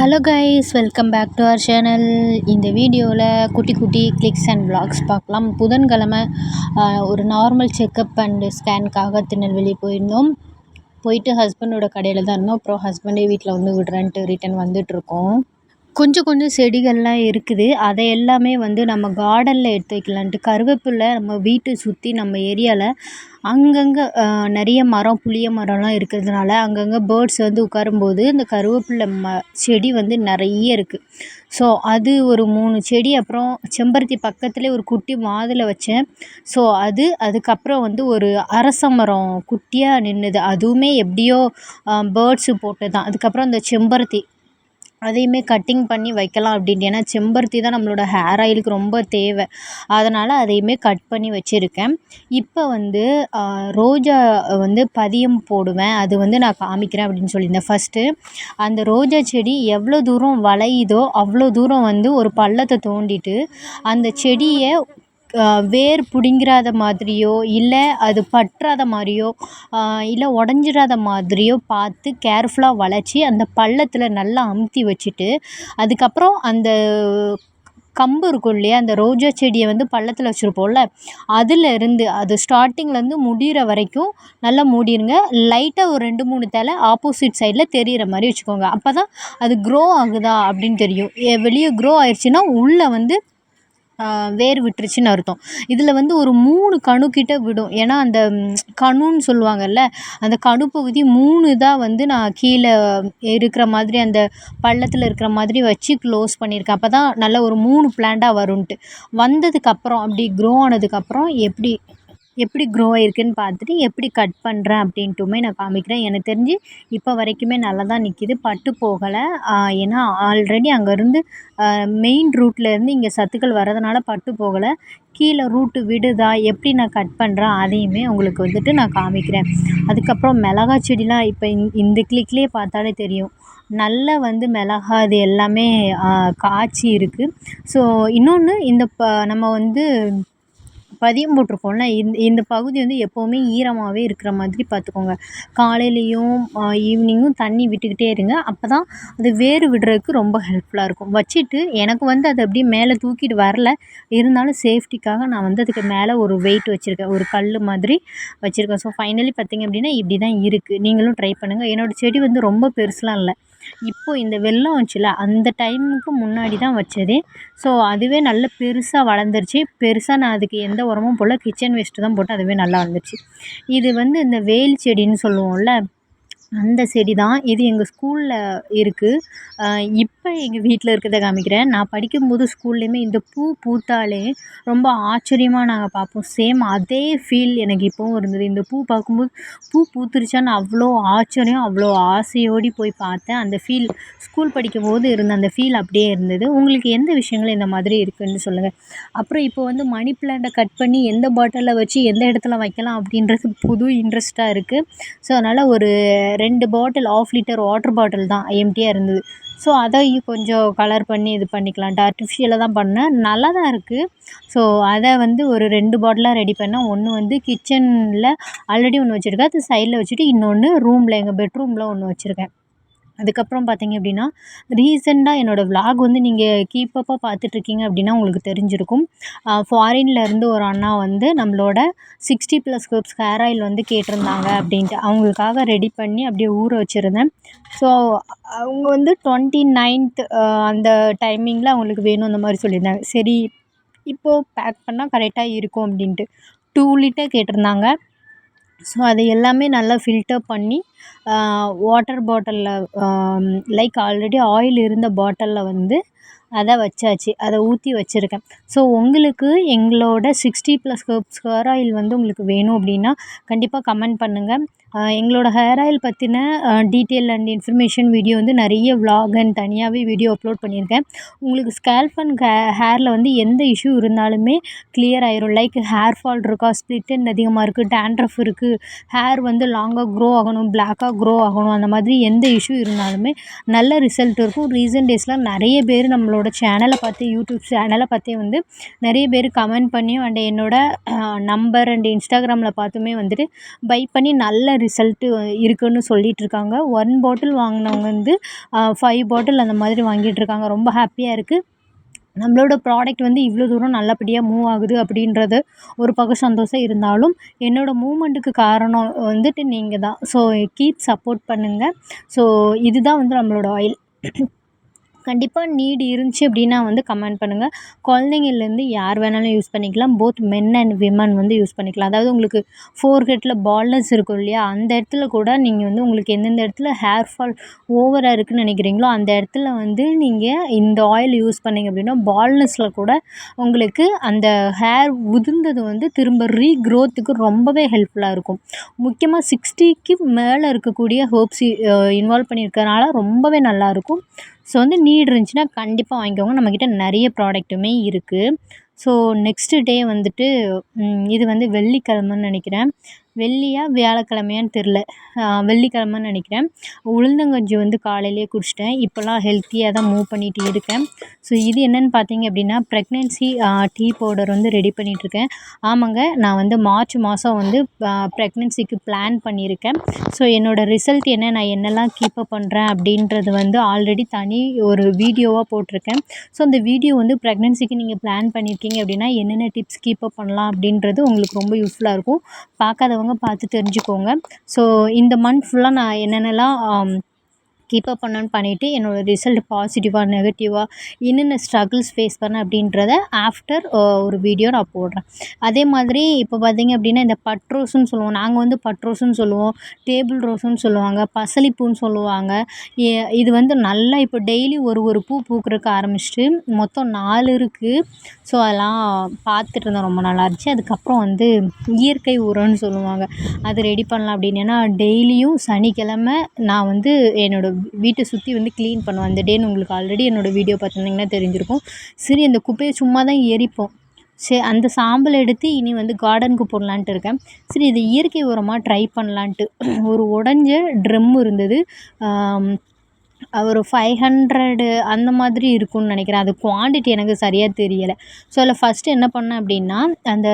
Hello guys welcome back to our channel இந்த வீடியோவில் குட்டி குட்டி கிளிக்ஸ் அண்ட் vlogs பார்க்கலாம். புதன்கிழமை ஒரு நார்மல் செக்கப் அண்டு ஸ்கேனுக்காக திருநெல்வேலி போயிருந்தோம். போயிட்டு ஹஸ்பண்டோட கடையில் தான் இருந்தோம். அப்புறம் ஹஸ்பண்டே வீட்டில் வந்து விடுறேன்ட்டு ரிட்டன் வந்துட்டுருக்கோம். கொஞ்சம் கொஞ்சம் செடிகள்லாம் இருக்குது. அதை எல்லாமே வந்து நம்ம கார்டனில் எடுத்து வைக்கலான்ட்டு கருவேப்பிலை நம்ம வீட்டை சுற்றி நம்ம ஏரியாவில் அங்கங்கே நிறைய மரம் புளிய மரம்லாம் இருக்கிறதுனால அங்கங்கே பேர்ட்ஸ் வந்து உட்காரும்போது இந்த கருவேப்பிலை ம செடி வந்து நிறைய இருக்குது ஸோ அது ஒரு மூணு செடி அப்புறம் செம்பருத்தி பக்கத்துலேயே ஒரு குட்டி மாதுளை வச்சேன். ஸோ அது அதுக்கப்புறம் வந்து ஒரு அரச மரம் குட்டியாக நின்றுது அதுவுமே எப்படியோ பேர்ட்ஸு போட்டது தான் அதுக்கப்புறம் அந்த செம்பருத்தி அதையுமே கட்டிங் பண்ணி வைக்கலாம் அப்படின்ட்டு. ஏன்னா செம்பருத்தி தான் நம்மளோட ஹேர் ஆயிலுக்கு ரொம்ப தேவை. அதனால் அதையுமே கட் பண்ணி வச்சுருக்கேன். இப்போ வந்து ரோஜா வந்து பதியம் போடுவேன். அது வந்து நான் காமிக்கிறேன் அப்படின்னு சொல்லியிருந்தேன். ஃபஸ்ட்டு அந்த ரோஜா செடி எவ்வளோ தூரம் வளையுதோ அவ்வளோ தூரம் வந்து ஒரு பள்ளத்தை தோண்டிட்டு அந்த செடியை வேர் பிடுங்கிறாத மாதிரியோ இல்லை அது பற்றாத மாதிரியோ இல்லை உடஞ்சிடாத மாதிரியோ பார்த்து கேர்ஃபுல்லாக வளைச்சி அந்த பள்ளத்தில் நல்லா அமுத்தி வச்சுட்டு அதுக்கப்புறம் அந்த கம்பு இருக்கும் இல்லையா அந்த ரோஜா செடியை வந்து பள்ளத்தில் வச்சுருப்போம்ல அதுலேருந்து அது ஸ்டார்டிங்லேருந்து முடிகிற வரைக்கும் நல்லா மூடிடுங்க லைட்டாக ஒரு ரெண்டு மூணு தலை ஆப்போசிட் சைடில் தெரிகிற மாதிரி வச்சுக்கோங்க. அப்போ தான் அது க்ரோ ஆகுதா அப்படின்னு தெரியும். ஏ- வெளியே க்ரோ ஆயிடுச்சுன்னா உள்ளே வந்து வேர் விட்டுருச்சுன்னு அர்த்தம். இதில் வந்து ஒரு மூணு கணு கிட்ட விடும். ஏன்னா அந்த கணுன்னு சொல்லுவாங்கல்ல அந்த கணு பகுதி மூணு தான் வந்து நான் கீழே இருக்கிற மாதிரி அந்த பள்ளத்தில் இருக்கிற மாதிரி வச்சு க்ளோஸ் பண்ணியிருக்கேன். அப்போ தான் நல்ல ஒரு மூணு பிளான்ட்டாக வரும்ன்ட்டு. வந்ததுக்கப்புறம் அப்படி க்ரோ ஆனதுக்கப்புறம் எப்படி எப்படி க்ரோ ஆயிருக்குன்னு பார்த்துட்டு எப்படி கட் பண்ணுறேன் அப்படின்ட்டுமே நான் காமிக்கிறேன். எனக்கு தெரிஞ்சு இப்போ வரைக்குமே நல்லா தான் நிற்கிது பட்டு போகலை. ஏன்னா ஆல்ரெடி அங்கேருந்து மெயின் ரூட்லேருந்து இங்கே சத்துக்கள் வரதுனால பட்டு போகலை. கீழே ரூட்டு விடுதா எப்படி நான் கட் பண்ணுறேன் அதையுமே உங்களுக்கு வந்துட்டு நான் காமிக்கிறேன். அதுக்கப்புறம் மிளகா செடிலாம் இப்போ இந்த இந்த கிளிக்லேயே பார்த்தாலே தெரியும். நல்ல வந்து மிளகா அது எல்லாமே காய்ச்சி இருக்குது ஸோ இன்னொன்று இந்த ப நம்ம வந்து பதியம் போட்டிருக்கோம்ல இந்த இந்த பகுதி வந்து எப்போவுமே ஈரமாகவே இருக்கிற மாதிரி பார்த்துக்கோங்க. காலையிலையும் ஈவினிங்கும் தண்ணி விட்டுக்கிட்டே இருங்க. அப்போ தான் அது வேர் விடுறதுக்கு ரொம்ப ஹெல்ப்ஃபுல்லாக இருக்கும். வச்சுட்டு எனக்கு வந்து அது அப்படியே மேலே தூக்கிட்டு வரல. இருந்தாலும் சேஃப்டிக்காக நான் வந்து அதுக்கு மேலே ஒரு வெயிட் வச்சுருக்கேன். ஒரு கல் மாதிரி வச்சுருக்கேன். ஸோ ஃபைனலி பார்த்திங்க அப்படின்னா இப்படி தான் இருக்குது நீங்களும் ட்ரை பண்ணுங்கள் என்னோடய செடி வந்து ரொம்ப பெருசுலாம் இல்லை. இப்போது இந்த வெள்ளம் வந்துச்சுல அந்த டைமுக்கு முன்னாடி தான் வச்சதே. ஸோ அதுவே நல்ல பெருசாக வளர்ந்துருச்சு. பெருசாக நான் அதுக்கு எந்த உரமும் போடல. கிச்சன் வேஸ்ட்டு தான் போட்டு அதுவே நல்லா வந்துருச்சு இது வந்து இந்த வேல் செடின்னு சொல்லுவோம்ல அந்த செடி தான். இது எங்கள் ஸ்கூலில் இருக்குது இப்போ எங்கள் வீட்டில் இருக்கிறத காமிக்கிறேன். நான் படிக்கும்போது ஸ்கூல்லேயுமே இந்த பூ பூத்தாலே ரொம்ப ஆச்சரியமாக நாங்கள் பார்ப்போம். சேம் அதே ஃபீல் எனக்கு இப்போவும் இருந்தது. இந்த பூ பார்க்கும்போது பூ பூத்துருச்சான்னு அவ்வளோ ஆச்சரியம் அவ்வளோ ஆசையோடி போய் பார்த்தேன். அந்த ஃபீல் ஸ்கூல் படிக்கும்போது இருந்த அந்த ஃபீல் அப்படியே இருந்தது. உங்களுக்கு எந்த விஷயங்கள் இந்த மாதிரி இருக்குன்னு சொல்லுங்கள் அப்புறம் இப்போ வந்து மணி பிளான்ட்டை கட் பண்ணி எந்த பாட்டிலில் வச்சு எந்த இடத்துல வைக்கலாம் அப்படின்றது புது இன்ட்ரெஸ்ட்டாக இருக்குது ஸோ அதனால் ஒரு ரெண்டு bottle half litre water bottle தான் எம்டியாக இருந்தது. ஸோ அதை கொஞ்சம் கலர் பண்ணி இது பண்ணிக்கலான்ட்டு ஆர்டிஃபிஷியலாக தான் பண்ணேன். நல்லா தான் இருக்குது ஸோ அதை வந்து ஒரு ரெண்டு பாட்டிலாக ரெடி பண்ணேன். ஒன்று வந்து கிச்சனில் ஆல்ரெடி ஒன்று வச்சுருக்கேன். அது சைடில் வச்சுட்டு இன்னொன்று ரூமில் எங்கள் பெட்ரூமில் ஒன்று வச்சுருக்கேன். அதுக்கப்புறம் பார்த்தீங்க அப்படின்னா ரீசெண்டாக என்னோடய விலாக் வந்து நீங்கள் கீப்பப்பாக பார்த்துட்ருக்கீங்க அப்படின்னா உங்களுக்கு தெரிஞ்சிருக்கும். ஃபாரின்லேருந்து ஒரு அண்ணா வந்து நம்மளோட sixty plus groups hair oil வந்து கேட்டிருந்தாங்க அப்படின்ட்டு. அவங்களுக்காக ரெடி பண்ணி அப்படியே ஊற வச்சுருந்தேன். ஸோ அவங்க வந்து டுவெண்ட்டி நைன்த் அந்த டைமிங்கில் அவங்களுக்கு வேணும் அந்த மாதிரி சொல்லியிருந்தாங்க. சரி இப்போது பேக் பண்ணால் கரெக்டாக இருக்கும் அப்படின்ட்டு. டூ லிட்டர் கேட்டிருந்தாங்க. ஸோ அதை எல்லாமே நல்லா ஃபில்டர் பண்ணி வாட்டர் பாட்டிலில் லைக் ஆல்ரெடி ஆயில் இருந்த பாட்டிலில் வந்து அதை வச்சாச்சு. அதை ஊற்றி வச்சுருக்கேன். ஸோ உங்களுக்கு எங்களோட sixty plus herbs hair oil வந்து உங்களுக்கு வேணும் அப்படின்னா கண்டிப்பாக கமெண்ட் பண்ணுங்கள் எங்களோட ஹேர் ஆயில் பற்றின டீட்டெயில் அண்ட் இன்ஃபர்மேஷன் வீடியோ வந்து நிறைய vlog அண்ட் தனியாகவே வீடியோ அப்லோட் பண்ணியிருக்கேன். உங்களுக்கு ஸ்கேல்ஃப் அண்ட் ஹேரில் வந்து எந்த இஷ்யூ இருந்தாலுமே கிளியர் ஆயிரும். லைக் ஹேர் ஃபால் இருக்கா ஸ்ப்ளிட் அதிகமாக இருக்குது டேண்ட்ரஃப் இருக்குது ஹேர் வந்து லாங்காக க்ரோ ஆகணும் பிளாக்காக க்ரோ ஆகணும் அந்த மாதிரி எந்த இஷ்யூ இருந்தாலுமே நல்ல ரிசல்ட் இருக்கும். ரீசன்ட் டேஸில் நிறைய பேர் நம்மளோட சேனலை பார்த்து யூடியூப் சேனலை பார்த்தே வந்து நிறைய பேர் கமெண்ட் பண்ணியும் அண்ட் என்னோடய நம்பர் அண்ட் இன்ஸ்டாகிராமில் பார்த்துமே வந்துட்டு பை பண்ணி நல்ல ரிசல்ட்டு இருக்குதுன்னு சொல்லிகிட்ருக்காங்க ஒன் பாட்டில் வாங்கினவங்க வந்து ஃபைவ் பாட்டில் அந்த மாதிரி வாங்கிட்டு இருக்காங்க. ரொம்ப ஹாப்பியாக இருக்குது நம்மளோட ப்ராடக்ட் வந்து இவ்வளோ தூரம் நல்லபடியாக மூவ் ஆகுது அப்படின்றது ஒரு பக்கம் சந்தோஷம் இருந்தாலும் என்னோடய மூமெண்ட்டுக்கு காரணம் வந்துட்டு நீங்கள் தான் ஸோ கீப் சப்போர்ட் பண்ணுங்கள் ஸோ இதுதான் வந்து நம்மளோட ஆயில் கண்டிப்பாக நீடு இருந்துச்சு அப்படின்னா வந்து கமெண்ட் பண்ணுங்கள் குழந்தைங்கள்லேருந்து யார் வேணாலும் யூஸ் பண்ணிக்கலாம். போத் மென் அண்ட் விமன் வந்து யூஸ் பண்ணிக்கலாம். அதாவது உங்களுக்கு ஃபோர் ஹெட்டில் பால்னஸ் இருக்கும் இல்லையா? அந்த இடத்துல கூட நீங்கள் வந்து உங்களுக்கு எந்தெந்த இடத்துல ஹேர் ஃபால் ஓவராக இருக்குதுன்னு நினைக்கிறீங்களோ அந்த இடத்துல வந்து நீங்கள் இந்த ஆயில் யூஸ் பண்ணிங்க அப்படின்னா பால்னஸில் கூட உங்களுக்கு அந்த ஹேர் உதிர்ந்தது வந்து திரும்ப ரீக்ரோத்துக்கு ரொம்பவே ஹெல்ப்ஃபுல்லாக இருக்கும். முக்கியமாக சிக்ஸ்டிக்கு மேலே இருக்கக்கூடிய ஹோப்ஸ் இன்வால்வ் பண்ணியிருக்கறனால ரொம்பவே நல்லாயிருக்கும் ஸோ வந்து நீட் இருந்துச்சுன்னா கண்டிப்பாக வாங்கிக்கோங்க. நம்மக்கிட்ட நிறைய ப்ராடக்ட்டுமே இருக்குது ஸோ நெக்ஸ்ட்டு டே வந்துட்டு இது வந்து வெள்ளிக்கிழமன்னு நினைக்கிறேன். வெள்ளியா வியாழக்கிழமையான்னு தெரில வெள்ளிக்கிழமன்னு நினைக்கிறேன். உளுந்தங்கஞ்சி வந்து காலையிலேயே குடிச்சிட்டேன். இப்போல்லாம் ஹெல்த்தியாக தான் மூவ் பண்ணிகிட்டு இருக்கேன். ஸோ இது என்னென்னு பார்த்தீங்க அப்படின்னா ப்ரெக்னென்சி டீ பவுடர் வந்து ரெடி பண்ணிகிட்ருக்கேன் ஆமாங்க நான் வந்து மார்ச் மாதம் வந்து ப்ரெக்னென்சிக்கு பிளான் பண்ணியிருக்கேன். ஸோ என்னோடய ரிசல்ட் என்ன நான் என்னெல்லாம் கீப்பப் பண்ணுறேன் அப்படின்றது வந்து ஆல்ரெடி தனி ஒரு வீடியோவாக போட்டிருக்கேன். ஸோ அந்த வீடியோ வந்து ப்ரெக்னென்சிக்கு நீங்கள் பிளான் பண்ணியிருக்கீங்க அப்படின்னா என்னென்ன டிப்ஸ் கீப்பப் பண்ணலாம் அப்படின்றது உங்களுக்கு ரொம்ப யூஸ்ஃபுல்லாக இருக்கும். பார்க்காதவங்க பார்த்து தெரிஞ்சுக்கோங்க. ஸோ இந்த மந்த் ஃபுல்லாக நான் என்னென்னலாம் கீப்பப் பண்ணணும்னு பண்ணிவிட்டு என்னோடய ரிசல்ட் பாசிட்டிவாக நெகட்டிவாக என்னென்ன ஸ்ட்ரகிள்ஸ் ஃபேஸ் பண்ணேன் அப்படின்றத ஆஃப்டர் ஒரு வீடியோ நான் போடுறேன். அதே மாதிரி இப்போ பார்த்திங்க அப்படின்னா இந்த பட் ரோஸுன்னு சொல்லுவோம். நாங்கள் வந்து பட் ரோஸுன்னு சொல்லுவோம். டேபிள் ரோஸுன்னு சொல்லுவாங்க. பசலிப்பூன்னு சொல்லுவாங்க. இது வந்து நல்லா இப்போ டெய்லி ஒரு ஒரு பூ பூக்கிறதுக்கு ஆரம்பிச்சிட்டு மொத்தம் நாலு இருக்குது ஸோ அதெல்லாம் பார்த்துட்டு இருந்தோம் ரொம்ப நல்லா இருந்துச்சு. அதுக்கப்புறம் வந்து இயற்கை உரம்னு சொல்லுவாங்க. அது ரெடி பண்ணலாம் அப்படின்னு. ஏன்னா டெய்லியும் சனிக்கிழமை நான் வந்து என்னோடய வீட்டை சுற்றி வந்து க்ளீன் பண்ணுவோம் அந்த டேன்னு உங்களுக்கு ஆல்ரெடி என்னோடய வீடியோ பார்த்துருந்தீங்கன்னா தெரிஞ்சிருக்கும். சரி அந்த குப்பையை சும்மா தான் எரிப்போம். சரி அந்த சாம்பல் எடுத்து இனி வந்து கார்டனுக்கு போடலான்ட்டு இருக்கேன். சரி இது இயற்கை உரமாக ட்ரை பண்ணலான்ட்டு. ஒரு உடஞ்ச ட்ரம் இருந்தது. ஒரு ஃபைவ் ஹண்ட்ரடு அந்த மாதிரி இருக்கும்னு நினைக்கிறேன். அது குவான்டிட்டி எனக்கு சரியாக தெரியலை. ஸோ அதில் ஃபஸ்ட்டு என்ன பண்ணேன் அப்படின்னா அந்த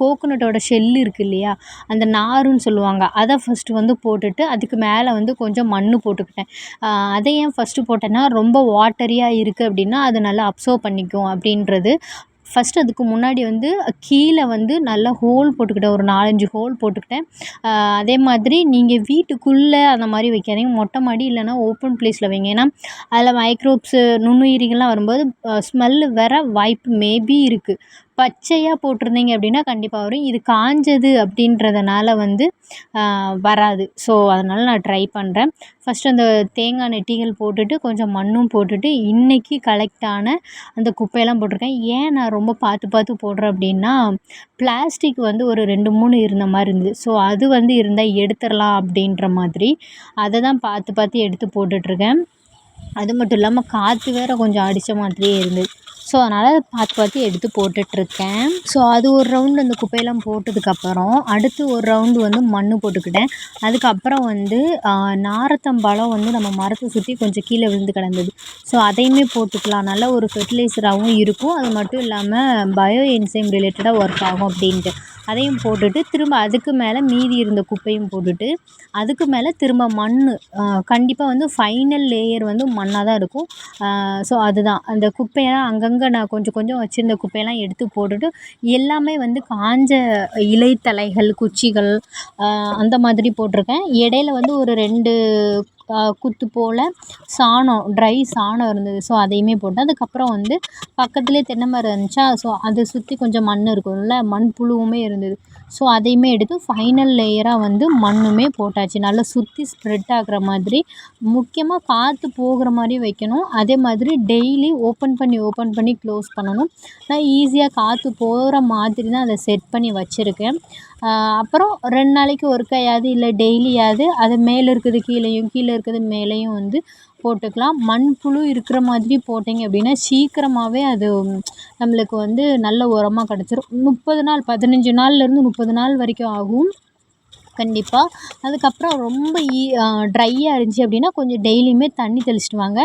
கோகோனட்டோட ஷெல் இருக்குது இல்லையா? அந்த நாருன்னு சொல்லுவாங்க. அதை ஃபஸ்ட்டு வந்து போட்டுட்டு அதுக்கு மேலே வந்து கொஞ்சம் மண் போட்டுக்கிட்டேன். அதை ஏன் ஃபஸ்ட்டு போட்டேன்னா ரொம்ப வாட்டரியாக இருக்குது அப்படின்னா அது நல்லா அப்சர்வ் பண்ணிக்கும் அப்படின்றது ஃபஸ்ட்டு அதுக்கு முன்னாடி வந்து கீழே வந்து நல்லா ஹோல் போட்டுக்கிட்டேன். ஒரு நாலஞ்சு ஹோல் போட்டுக்கிட்டேன். அதே மாதிரி நீங்கள் வீட்டுக்குள்ளே அந்த மாதிரி வைக்காதீங்க. மொட்டை மாடி இல்லைனா ஓப்பன் ப்ளேஸில் வைங்க. ஏன்னா அதில் மைக்ரோப்ஸு நுண்ணுயிரிகள்லாம் வரும்போது ஸ்மெல்லு வர வாய்ப்பு மேபி இருக்குது பச்சையாக போட்டிருந்தீங்க அப்படின்னா கண்டிப்பாக வரும். இது காஞ்சது அப்படின்றதுனால வந்து வராது. ஸோ அதனால் நான் ட்ரை பண்ணுறேன் ஃபஸ்ட்டு அந்த தேங்காய் நெட்டிகள் போட்டுட்டு கொஞ்சம் மண்ணும் போட்டுட்டு இன்றைக்கி கலெக்ட் ஆன அந்த குப்பையெல்லாம் போட்டிருக்கேன். ஏன் நான் ரொம்ப பார்த்து பார்த்து போடுறேன் அப்படின்னா பிளாஸ்டிக் வந்து ஒரு ரெண்டு மூணு இருந்த மாதிரி இருந்தது. ஸோ அது வந்து இருந்தால் எடுத்துடலாம் அப்படின்ற மாதிரி. அதை தான் பார்த்து பார்த்து எடுத்து போட்டுட்ருக்கேன் அது மட்டும் இல்லாமல் காற்று வேறு கொஞ்சம் அடித்த மாதிரியே இருந்தது. ஸோ அதனால் பார்த்து பார்த்து எடுத்து போட்டுட்ருக்கேன். ஸோ அது ஒரு ரவுண்டு அந்த குப்பையெல்லாம் போட்டதுக்கப்புறம் அடுத்து ஒரு ரவுண்டு வந்து மண் போட்டுக்கிட்டேன். அதுக்கப்புறம் வந்து நாரத்தம்பழம் வந்து நம்ம மரத்தை சுற்றி கொஞ்சம் கீழே விழுந்து கிடந்தது. ஸோ அதையுமே போட்டுக்கலாம். நல்ல ஒரு ஃபெர்டிலைசராகவும் இருக்கும். அது மட்டும் இல்லாமல் பயோ என்சைம் ரிலேட்டடாக ஒர்க் ஆகும் அப்படின்ட்டு. அதையும் போட்டுட்டு திரும்ப அதுக்கு மேலே மீதி இருந்த குப்பையும் போட்டுட்டு அதுக்கு மேலே திரும்ப மண் கண்டிப்பாக வந்து ஃபைனல் லேயர் வந்து மண்ணாக தான் இருக்கும். ஸோ அதுதான். அந்த குப்பையெல்லாம் அங்கங்கே நான் கொஞ்சம் கொஞ்சம் வச்சுருந்த குப்பையெல்லாம் எடுத்து போட்டுட்டு எல்லாமே வந்து காஞ்ச இலைத்தழைகள் குச்சிகள் அந்த மாதிரி போட்டிருக்கேன். இடையில வந்து ஒரு ரெண்டு குத்து போல் சாணம் ட்ரை சாணம் இருந்தது. ஸோ அதையுமே போட்டேன் அதுக்கப்புறம் வந்து பக்கத்துலேயே தென்னை மரம் இருந்துச்சா? ஸோ அதை சுற்றி கொஞ்சம் மண் இருக்கும்ல மண் புழுவுமே இருந்தது. ஸோ அதையுமே எடுத்து ஃபைனல் லேயராக வந்து மண்ணுமே போட்டாச்சு. நல்லா சுற்றி ஸ்ப்ரெட் ஆகிற மாதிரி முக்கியமாக காற்று போகிற மாதிரி வைக்கணும். அதே மாதிரி டெய்லி ஓப்பன் பண்ணி ஓப்பன் பண்ணி க்ளோஸ் பண்ணணும். நான் ஈஸியாக காற்று போகிற மாதிரி தான் அதை செட் பண்ணி வச்சுருக்கேன். அப்புறம் ரெண்டு நாளைக்கு ஒருக்காயாவது இல்லை டெய்லியாவது அது மேலே இருக்கிறது கீழேயும் கீழே இருக்கிறது மேலேயும் வந்து போட்டுக்கலாம். மண்புழு இருக்கிற மாதிரி போட்டிங்க அப்படின்னா சீக்கிரமாகவே அது நம்மளுக்கு வந்து நல்ல உரமாக கிடச்சிரும். முப்பது நாள் பதினஞ்சு நாள்லேருந்து முப்பது நாள் வரைக்கும் ஆகும். கண்டிப்பாக அதுக்கப்புறம் ரொம்ப ஈ ட்ரையாக இருந்துச்சு அப்படின்னா கொஞ்சம் டெய்லியுமே தண்ணி தெளிச்சிட்டு வாங்க.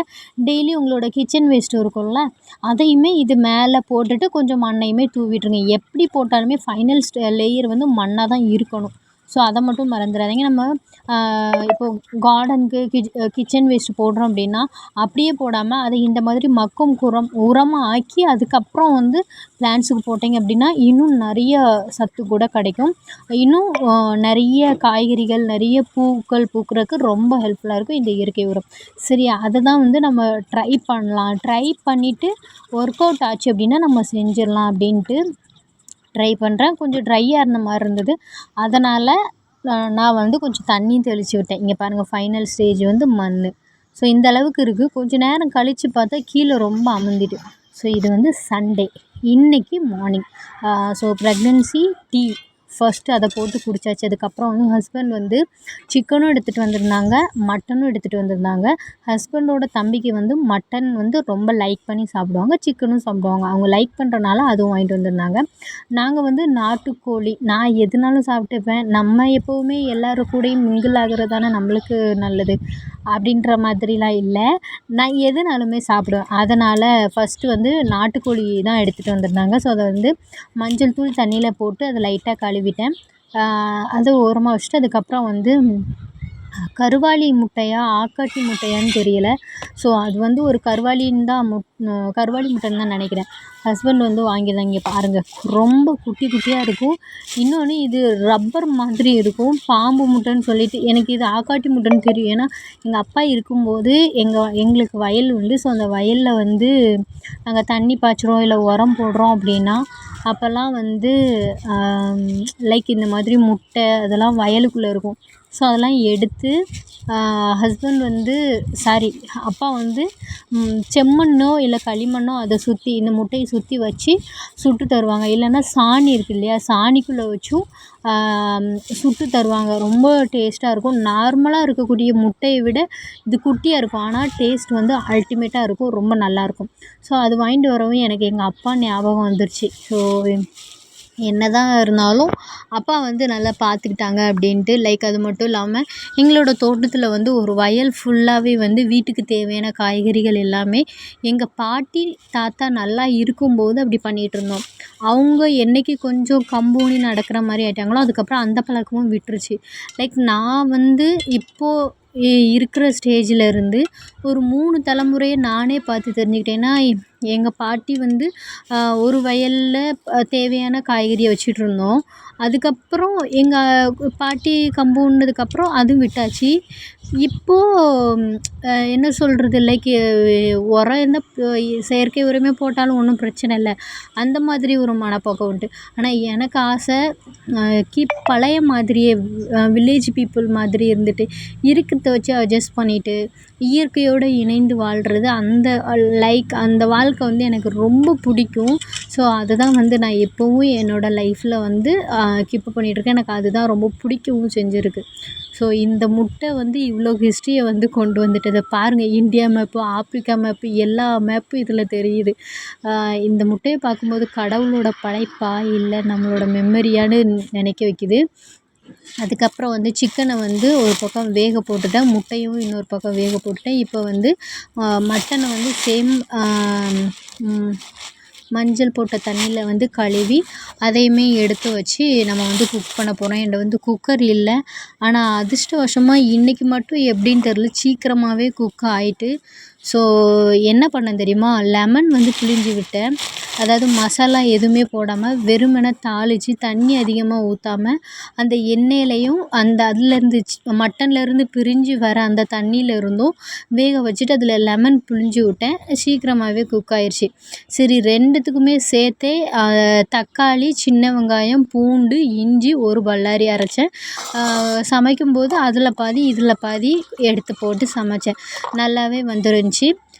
டெய்லி உங்களோட கிச்சன் வேஸ்ட்டு இருக்கும்ல அதையுமே இது மேலே போட்டுட்டு கொஞ்சம் மண்ணையுமே தூவிட்டுருங்க. எப்படி போட்டாலுமே ஃபைனல் லேயர் வந்து மண்ணாக தான் இருக்கணும். ஸோ அதை மட்டும் மறந்துடாதீங்க நம்ம இப்போது கார்டனுக்கு கிச் கிச்சன் வேஸ்ட்டு போடுறோம் அப்படின்னா அப்படியே போடாமல் அதை இந்த மாதிரி மக்கும் குரம் உரமாக ஆக்கி அதுக்கப்புறம் வந்து பிளான்ட்ஸுக்கு போட்டிங்க அப்படின்னா இன்னும் நிறைய சத்து கூட கிடைக்கும். இன்னும் நிறைய காய்கறிகள் நிறைய பூக்கள் பூக்கிறதுக்கு ரொம்ப ஹெல்ப்ஃபுல்லாக இருக்கும் இந்த இயற்கை உரம். சரி அதை தான் வந்து நம்ம ட்ரை பண்ணலாம். ட்ரை பண்ணிவிட்டு ஒர்க் அவுட் ஆச்சு அப்படின்னா நம்ம செஞ்சிடலாம் அப்படின்ட்டு ட்ரை பண்ணுறேன் கொஞ்சம் ட்ரையாக இருந்த மாதிரி இருந்தது. அதனால் நான் வந்து கொஞ்சம் தண்ணி தெளித்து விட்டேன். இங்கே பாருங்கள் ஃபைனல் ஸ்டேஜ் வந்து மண் ஸோ இந்த அளவுக்கு இருக்குது கொஞ்சம் நேரம் கழித்து பார்த்தா கீழே ரொம்ப அமுந்திட்டு. ஸோ இது வந்து சண்டே இன்றைக்கி morning so pregnancy tea first அதை போட்டு குடித்தாச்சு அதுக்கப்புறம் வந்து ஹஸ்பண்ட் வந்து சிக்கனும் எடுத்துகிட்டு வந்திருந்தாங்க மட்டனும் எடுத்துகிட்டு வந்திருந்தாங்க. ஹஸ்பண்டோட தம்பிக்கு வந்து மட்டன் வந்து ரொம்ப லைக் பண்ணி சாப்பிடுவாங்க சிக்கனும் சாப்பிடுவாங்க. அவங்க லைக் பண்ணுறனால அதுவும் வாங்கிட்டு வந்திருந்தாங்க. நாங்கள் வந்து நாட்டுக்கோழி நான் எதுனாலும் சாப்பிட்டுப்பேன். நம்ம எப்போவுமே எல்லோரும் கூடயும் மிங்கிள் ஆகிறது தானே நம்மளுக்கு நல்லது. அப்படின்ற மாதிரிலாம் இல்லை. நான் எதுனாலுமே சாப்பிடுவேன். அதனால் ஃபஸ்ட்டு வந்து நாட்டுக்கோழி தான் எடுத்துகிட்டு வந்திருந்தாங்க. ஸோ அதை வந்து மஞ்சள் தூள் தண்ணியில் போட்டு அதை லைட்டாக கழுவிட்டேன். அது ஓரமாக வச்சுட்டு அதுக்கப்புறம் வந்து கருவாளி முட்டையா ஆக்காட்டி முட்டையான்னு தெரியல. ஸோ அது வந்து ஒரு கருவாளின்னு தான் முட் கருவாளி முட்டைன்னு தான் நினைக்கிறேன். ஹஸ்பண்ட் வந்து வாங்கியிருந்தாங்க இங்கே பாருங்கள் ரொம்ப குட்டி குட்டியாக இருக்கும். இன்னொன்று இது ரப்பர் மாதிரி இருக்கும். பாம்பு முட்டைன்னு சொல்லிட்டு எனக்கு இது ஆக்காட்டி முட்டைன்னு தெரியும். ஏன்னா எங்கள் அப்பா இருக்கும்போது எங்கள் எங்களுக்கு வயல் உண்டு. ஸோ அந்த வயலில் வந்து நாங்கள் தண்ணி பாய்ச்சுறோம் இல்லை உரம் போடுறோம் அப்படின்னா அப்போல்லாம் வந்து லைக் இந்த மாதிரி முட்டை அதெல்லாம் வயலுக்குள்ளே இருக்கும். ஸோ அதெல்லாம் எடுத்து ஹஸ்பண்ட் வந்து சாரி அப்பா வந்து செம்மண்ணோ இல்லை களிமண்ணோ அதை சுற்றி இந்த முட்டையை சுற்றி வச்சு சுட்டு தருவாங்க. இல்லைன்னா சாணி இருக்குது இல்லையா சாணிக்குள்ளே வச்சும் சுட்டு தருவாங்க. ரொம்ப டேஸ்ட்டாக இருக்கும். நார்மலாக இருக்கக்கூடிய முட்டையை விட இது குட்டியாக இருக்கும். ஆனால் டேஸ்ட் வந்து அல்டிமேட்டாக இருக்கும். ரொம்ப நல்லாயிருக்கும் ஸோ அது வாங்கிட்டு வரவும் எனக்கு எங்கள் அப்பா ஞாபகம் வந்துருச்சு. ஸோ என்ன தான் இருந்தாலும் அப்பா வந்து நல்லா பார்த்துக்கிட்டாங்க அப்படின்ட்டு லைக் அது மட்டும் இல்லாமல் எங்களோட தோட்டத்தில் வந்து ஒரு வயல் ஃபுல்லாகவே வந்து வீட்டுக்கு தேவையான காய்கறிகள் எல்லாமே எங்கள் பாட்டி தாத்தா நல்லா இருக்கும்போது அப்படி பண்ணிகிட்ருந்தோம் அவங்க என்றைக்கு கொஞ்சம் கம்பூனி நடக்கிற மாதிரி ஆயிட்டாங்களோ அதுக்கப்புறம் அந்த பழக்கமும் விட்டுருச்சு. லைக் நான் வந்து இப்போது இருக்கிற ஸ்டேஜில் இருந்து ஒரு மூணு தலைமுறையை நானே பார்த்து தெரிஞ்சுக்கிட்டேன்னா எங்கள் பாட்டி வந்து ஒரு வயலில் தேவையான காய்கறியை வச்சிகிட்ருந்தோம் அதுக்கப்புறம் எங்கள் பாட்டி கம்புன்னதுக்கப்புறம் அதுவும் விட்டாச்சு. இப்போது என்ன சொல்கிறது லைக் உரம் என்ன செயற்கை உரமே போட்டாலும் ஒன்றும் பிரச்சனை இல்லை. அந்த மாதிரி ஒரு மனப்போக்கம் உண்டு. ஆனால் எனக்கு ஆசை கீப் பழைய மாதிரியே வில்லேஜ் பீப்புள் மாதிரி இருந்துட்டு இருக்கிறத வச்சு அட்ஜஸ்ட் பண்ணிவிட்டு இயற்கையோடு இணைந்து வாழ்கிறது அந்த லைக் அந்த வாழ்க்கை வந்து எனக்கு ரொம்ப பிடிக்கும். ஸோ அதுதான் வந்து நான் எப்போவும் என்னோடய லைஃப்பில் வந்து கீப்பப் பண்ணிகிட்ருக்கேன் எனக்கு அதுதான் ரொம்ப பிடிக்கவும் செஞ்சுருக்கு. ஸோ இந்த முட்டை வந்து இவ்வளோ ஹிஸ்ட்ரியை வந்து கொண்டு வந்துட்டு பாருங்கள் இந்தியா மேப்பு ஆப்ரிக்கா மேப்பு எல்லா மேப்பும் இதில் தெரியுது. இந்த முட்டையை பார்க்கும்போது கடவுளோட படைப்பா இல்லை நம்மளோட மெமரியான்னு நினைக்க வைக்குது. அதுக்கப்புறம் வந்து சிக்கனை வந்து ஒரு பக்கம் வேக போட்டுட்டேன் முட்டையும் இன்னொரு பக்கம் வேக போட்டுட்டேன். இப்போ வந்து மட்டனை வந்து சேம் மஞ்சள் போட்ட தண்ணியில் வந்து கழுவி அதையுமே எடுத்து வச்சு நம்ம வந்து குக் பண்ண போகிறோம் என்கிட்ட வந்து குக்கர் இல்லை. ஆனால் அதிர்ஷ்டவசமாக இன்றைக்கி மட்டும் எப்படின்னு தெரில சீக்கிரமாகவே குக் ஆகிட்டு ஸோ என்ன பண்ணேன் தெரியுமா? லெமன் வந்து பிழிஞ்சு விட்டேன். அதாவது மசாலா எதுவுமே போடாமல் வெறுமனே தாளித்து தண்ணி அதிகமாக ஊற்றாம அந்த எண்ணெயிலையும் அந்த அதுலேருந்து மட்டன்லேருந்து பிரிஞ்சு வர அந்த தண்ணியில் இருந்தும் வேக வச்சுட்டு அதில் லெமன் பிழிஞ்சு விட்டேன். சீக்கிரமாகவே குக் ஆயிடுச்சு சரி ரெண்டுத்துக்குமே சேர்த்தே தக்காளி சின்ன வெங்காயம் பூண்டு இஞ்சி ஒரு பல்லாரி அரைச்சேன். சமைக்கும்போது அதில் பாதி இதில் பாதி எடுத்து போட்டு சமைச்சேன். நல்லாவே வந்துடும்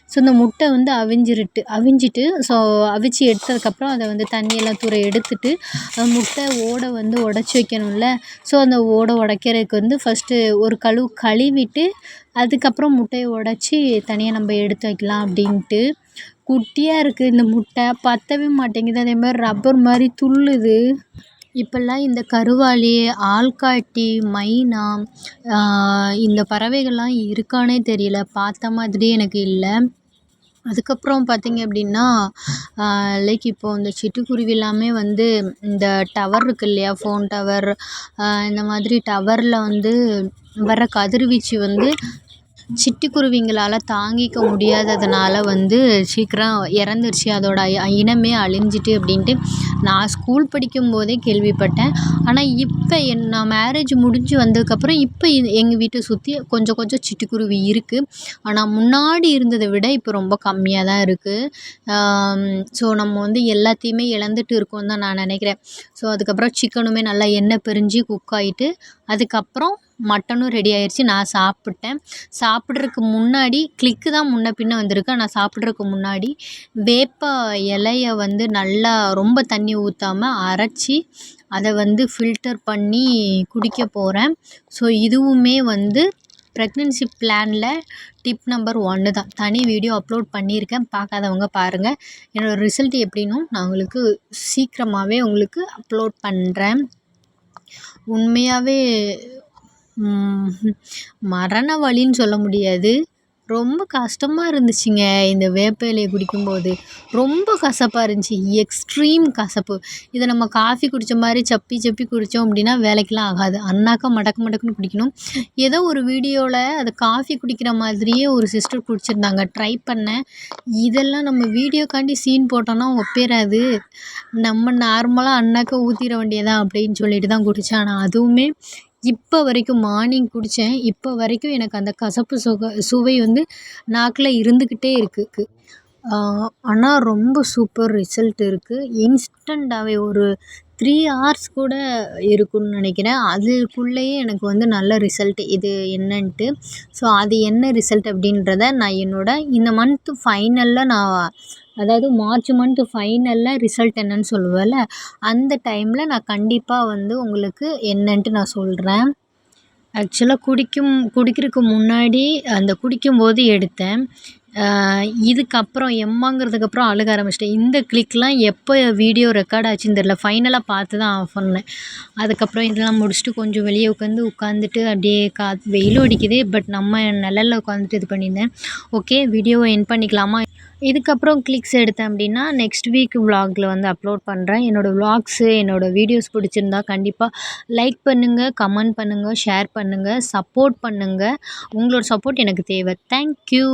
ஸோ இந்த முட்டை வந்து அவிஞ்சிருட்டு அவிஞ்சிட்டு ஸோ அவிச்சு எடுத்ததுக்கப்புறம் அதை வந்து தண்ணியெல்லாம் தூர எடுத்துட்டு முட்டை ஓடை வந்து உடச்சி வைக்கணும்ல. ஸோ அந்த ஓடை உடைக்கிறதுக்கு வந்து ஃபஸ்ட்டு ஒரு கழுவு கழுவிட்டு அதுக்கப்புறம் முட்டையை உடச்சி தனியாக நம்ம எடுத்து வைக்கலாம் அப்படின்ட்டு. குட்டியாக இருக்குது இந்த முட்டை பற்றவே மாட்டேங்குது. அதே மாதிரி ரப்பர் மாதிரி துள்ளுது. இப்போல்லாம் இந்த கருவாளி ஆள்காட்டி மைனா இந்த பறவைகள்லாம் இருக்கானே தெரியல. பார்த்த மாதிரியே எனக்கு இல்லை. அதுக்கப்புறம் பார்த்திங்க அப்படின்னா லைக் இப்போது இந்த சிட்டுக்குருவி எல்லாமே வந்து இந்த டவர் இருக்குது இல்லையா? ஃபோன் டவர் இந்த மாதிரி டவரில் வந்து வர கதிர்வீச்சு வந்து சிட்டுக்குருவிங்களால் தாங்கிக்க முடியாததுனால வந்து சீக்கிரம் இறந்துருச்சு. அதோடய இனமே அழிஞ்சிட்டு அப்படின்ட்டு நான் ஸ்கூல் படிக்கும் போதே கேள்விப்பட்டேன். ஆனால் இப்போ என் நான் மேரேஜ் முடிஞ்சு வந்ததுக்கப்புறம் இப்போ இது எங்கள் வீட்டை சுற்றி கொஞ்சம் கொஞ்சம் சிட்டுக்குருவி இருக்குது ஆனால் முன்னாடி இருந்ததை விட இப்போ ரொம்ப கம்மியாக தான் இருக்குது ஸோ நம்ம வந்து எல்லாத்தையுமே இழந்துட்டு இருக்கோம்னு தான் நான் நினைக்கிறேன். ஸோ அதுக்கப்புறம் சிக்கனுமே நல்லா எண்ணெய் பிரிஞ்சு குக் ஆகிட்டு அதுக்கப்புறம் மட்டனும் ரெடி ஆயிடுச்சு நான் சாப்பிட்டேன். சாப்பிட்றதுக்கு முன்னாடி கிளிக்கு தான் முன்ன பின்ன வந்திருக்கு. ஆனால் சாப்பிட்றதுக்கு முன்னாடி வேப்ப இலைய வந்து நல்லா ரொம்ப தண்ணி ஊற்றாம அரைச்சி அதை வந்து ஃபில்டர் பண்ணி குடிக்க போகிறேன் ஸோ இதுவுமே வந்து ப்ரெக்னென்சி பிளானில் டிப் நம்பர் ஒன்று தான். தனி வீடியோ அப்லோட் பண்ணியிருக்கேன். பார்க்காதவங்க பாருங்கள் என்னோடய ரிசல்ட் எப்படின்னும் நான் உங்களுக்கு சீக்கிரமாகவே உங்களுக்கு அப்லோட் பண்ணுறேன் உண்மையாகவே மரண வலின்னு சொல்ல முடியாது. ரொம்ப கஷ்டமாக இருந்துச்சுங்க. இந்த வேப்ப இலையை குடிக்கும்போது. ரொம்ப கசப்பாக இருந்துச்சு. எக்ஸ்ட்ரீம் கசப்பு. இதை நம்ம காஃபி குடித்த மாதிரி சப்பி சப்பி குடித்தோம் அப்படின்னா வேலைக்கெலாம் ஆகாது. அண்ணாக்கா மடக்கு மடக்குன்னு குடிக்கணும். ஏதோ ஒரு வீடியோவில் அது காஃபி குடிக்கிற மாதிரியே ஒரு சிஸ்டர் குடிச்சிருந்தாங்க. ட்ரை பண்ணேன். இதெல்லாம் நம்ம வீடியோக்காண்டி சீன் போட்டோன்னா ஒப்பேறாது. நம்ம நார்மலாக அண்ணாக்கா ஊற்றிட வேண்டியதான் அப்படின்னு சொல்லிட்டு தான் குடித்தேன் ஆனால் அதுவுமே இப்போ வரைக்கும் மார்னிங் குடித்தேன் இப்போ வரைக்கும் எனக்கு அந்த கசப்பு சுக சுவை வந்து நாக்கில் இருந்துக்கிட்டே இருக்குது ஆனால் ரொம்ப சூப்பர் ரிசல்ட் இருக்குது இன்ஸ்டண்ட்டாகவே ஒரு த்ரீ ஹார்ஸ் கூட இருக்கும்னு நினைக்கிறேன். அதுக்குள்ளேயே எனக்கு வந்து நல்ல ரிசல்ட் இது என்னன்ட்டு. ஸோ அது என்ன ரிசல்ட் அப்படின்றத நான் என்னோடய இந்த மந்த்து ஃபைனலில் நான் அதாவது மார்ச் மந்த்து ஃபைனலில் ரிசல்ட் என்னன்னு சொல்லுவேன்ல அந்த டைமில் நான் கண்டிப்பாக வந்து உங்களுக்கு என்னன்ட்டு நான் சொல்கிறேன் ஆக்சுவலாக குடிக்கும் குடிக்கிறதுக்கு முன்னாடி அந்த குடிக்கும்போது எடுத்தேன். இதுக்கப்புறம் எம்மாங்கிறதுக்கப்புறம் அழுக ஆரம்பிச்சிட்டேன். இந்த கிளிக்லாம் எப்போ வீடியோ ரெக்கார்ட் ஆச்சுன்னு தெரில ஃபைனலாக பார்த்து தான் ஆஃப் பண்ணேன். அதுக்கப்புறம் இதெல்லாம் முடிச்சுட்டு கொஞ்சம் வெளியே உட்காந்து உட்காந்துட்டு அப்படியே கா வெயிலும் அடிக்குது பட் நம்ம நிழல்ல உட்காந்துட்டு இது பண்ணியிருந்தேன். ஓகே வீடியோவை என் பண்ணிக்கலாமா? இதுக்கப்புறம் கிளிக்ஸ் எடுத்தேன் அப்படின்னா நெக்ஸ்ட் வீக் விலாகில் வந்து அப்லோட் பண்ணுறேன் என்னோடய விலாக்ஸு என்னோடய வீடியோஸ் பிடிச்சிருந்தா கண்டிப்பாக லைக் பண்ணுங்கள் கமெண்ட் பண்ணுங்கள் ஷேர் பண்ணுங்கள் சப்போர்ட் பண்ணுங்கள் உங்களோட சப்போர்ட் எனக்கு தேவை. தேங்க்யூ